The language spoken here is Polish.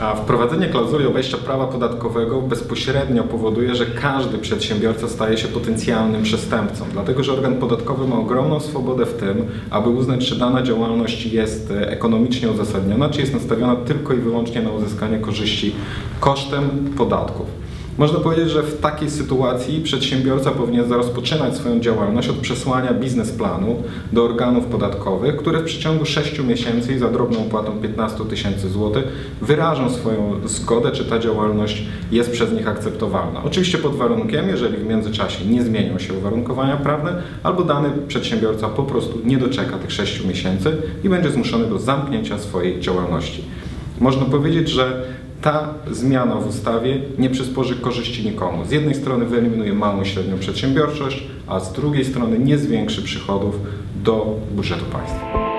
A wprowadzenie klauzuli obejścia prawa podatkowego bezpośrednio powoduje, że każdy przedsiębiorca staje się potencjalnym przestępcą, dlatego że organ podatkowy ma ogromną swobodę w tym, aby uznać, czy dana działalność jest e, ekonomicznie uzasadniona, czy jest nastawiona tylko i wyłącznie na uzyskanie korzyści kosztem podatków. Można powiedzieć, że w takiej sytuacji przedsiębiorca powinien rozpoczynać swoją działalność od przesłania biznesplanu do organów podatkowych, które w przeciągu 6 miesięcy i za drobną opłatą 15 tysięcy złotych wyrażą swoją zgodę, czy ta działalność jest przez nich akceptowalna. Oczywiście pod warunkiem, jeżeli w międzyczasie nie zmienią się uwarunkowania prawne, albo dany przedsiębiorca po prostu nie doczeka tych 6 miesięcy i będzie zmuszony do zamknięcia swojej działalności. Można powiedzieć, że ta zmiana w ustawie nie przysporzy korzyści nikomu. Z jednej strony wyeliminuje małą i średnią przedsiębiorczość, a z drugiej strony nie zwiększy przychodów do budżetu państwa.